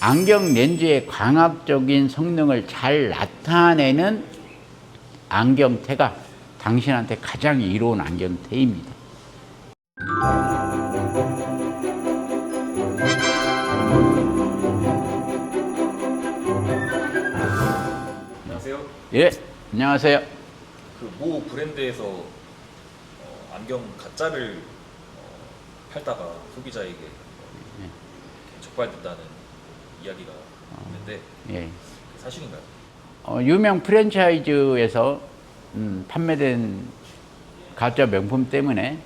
안경 렌즈의 광학적인 성능을 잘 나타내는 안경테가 당신한테 가장 이로운 안경테입니다. 안녕하세요. 예, 안녕하세요. 그 모 브랜드에서 어, 안경 가짜를 어, 팔다가 소비자에게 어, 네. 적발됐다는 이야기가 있는데 예. 그게 사실인가요? 어, 유명 프랜차이즈에서 음, 판매된 가짜 명품 때문에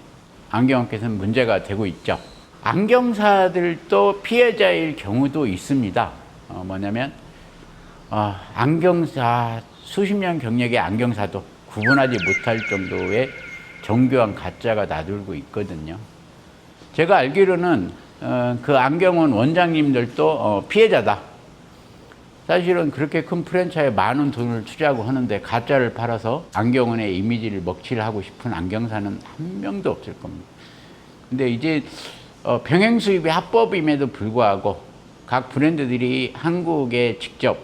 안경업계에서는 문제가 되고 있죠. 안경사들도 피해자일 경우도 있습니다. 어, 뭐냐면 어, 안경사 수십 년 경력의 안경사도 구분하지 못할 정도의 정교한 가짜가 나돌고 있거든요. 제가 알기로는 어, 그 안경원 원장님들도 어, 피해자다. 사실은 그렇게 큰 프랜차이에 많은 돈을 투자하고 하는데 가짜를 팔아서 안경원의 이미지를 먹칠하고 싶은 안경사는 한 명도 없을 겁니다. 근데 이제 어, 병행 수입이 합법임에도 불구하고 각 브랜드들이 한국에 직접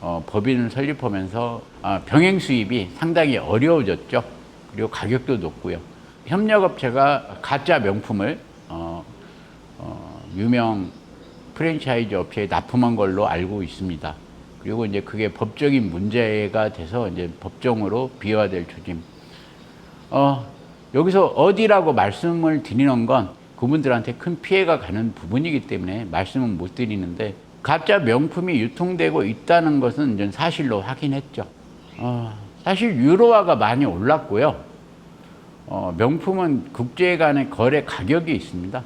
어, 법인을 설립하면서 어, 병행 수입이 상당히 어려워졌죠. 그리고 가격도 높고요. 협력업체가 가짜 명품을 어, 어, 유명 프랜차이즈 업체에 납품한 걸로 알고 있습니다. 그리고 이제 그게 법적인 문제가 돼서 이제 법정으로 비화될 조짐. 어, 여기서 어디라고 말씀을 드리는 건 그분들한테 큰 피해가 가는 부분이기 때문에 말씀은 못 드리는데 가짜 명품이 유통되고 있다는 것은 이제 사실로 확인했죠. 어, 사실 유로화가 많이 올랐고요. 어, 명품은 국제 간의 거래 가격이 있습니다.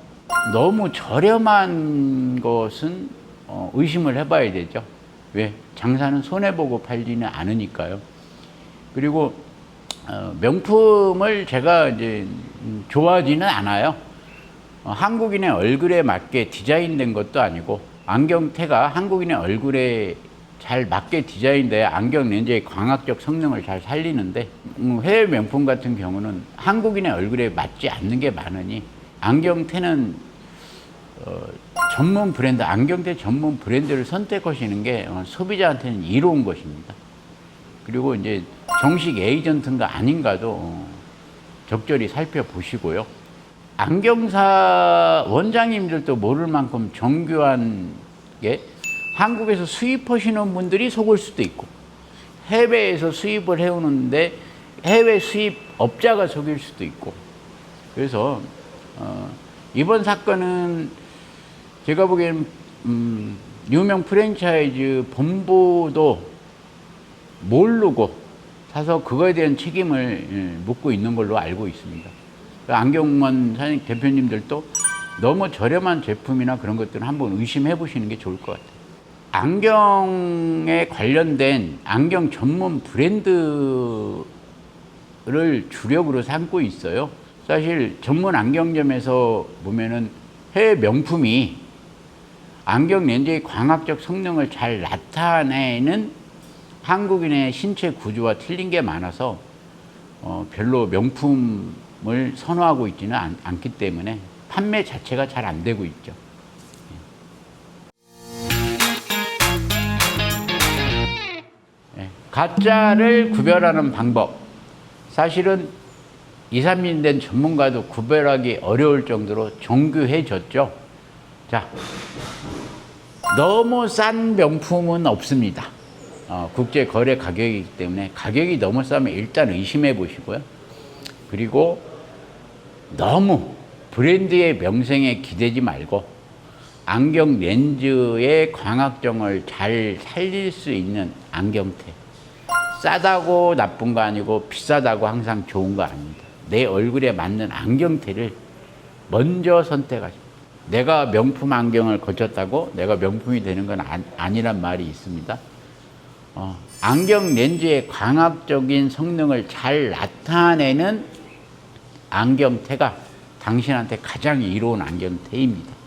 너무 저렴한 것은 어, 의심을 해봐야 되죠. 왜? 장사는 손해보고 팔지는 않으니까요. 그리고 어, 명품을 제가 이제 음, 좋아하지는 않아요. 어, 한국인의 얼굴에 맞게 디자인된 것도 아니고 안경테가 한국인의 얼굴에 잘 맞게 디자인돼야 안경 렌즈의 광학적 성능을 잘 살리는데 음, 해외 명품 같은 경우는 한국인의 얼굴에 맞지 않는 게 많으니 안경테는 어, 전문 브랜드 안경테 전문 브랜드를 선택하시는 게 어, 소비자한테는 이로운 것입니다. 그리고 이제 정식 에이전트인가 아닌가도 어, 적절히 살펴보시고요. 안경사 원장님들도 모를 만큼 정교한 게 한국에서 수입하시는 분들이 속을 수도 있고 해외에서 수입을 해오는데 해외 수입 업자가 속일 수도 있고 그래서 어, 이번 사건은 제가 보기에는 음, 유명 프랜차이즈 본부도 모르고 사서 그거에 대한 책임을 예, 묻고 있는 걸로 알고 있습니다. 그 안경원 사장님 대표님들도 너무 저렴한 제품이나 그런 것들은 한번 의심해 보시는 게 좋을 것 같아요. 안경에 관련된 안경 전문 브랜드를 주력으로 삼고 있어요. 사실 전문 안경점에서 보면은 해외 명품이 안경 렌즈의 광학적 성능을 잘 나타내는 한국인의 신체 구조와 틀린 게 많아서 어, 별로 명품을 선호하고 있지는 않, 않기 때문에 판매 자체가 잘 안 되고 있죠. 예, 가짜를 구별하는 방법. 사실은 2, 3년 된 전문가도 구별하기 어려울 정도로 정교해졌죠. 자, 너무 싼 명품은 없습니다. 어, 국제 거래 가격이기 때문에 가격이 너무 싸면 일단 의심해 보시고요. 그리고 너무 브랜드의 명성에 기대지 말고 안경 렌즈의 광학정을 잘 살릴 수 있는 안경테. 싸다고 나쁜 거 아니고 비싸다고 항상 좋은 거 아닙니다. 내 얼굴에 맞는 안경테를 먼저 선택하십시오. 내가 명품 안경을 거쳤다고 내가 명품이 되는 건 아, 아니란 말이 있습니다. 어, 안경 렌즈의 광학적인 성능을 잘 나타내는 안경테가 당신한테 가장 이로운 안경테입니다.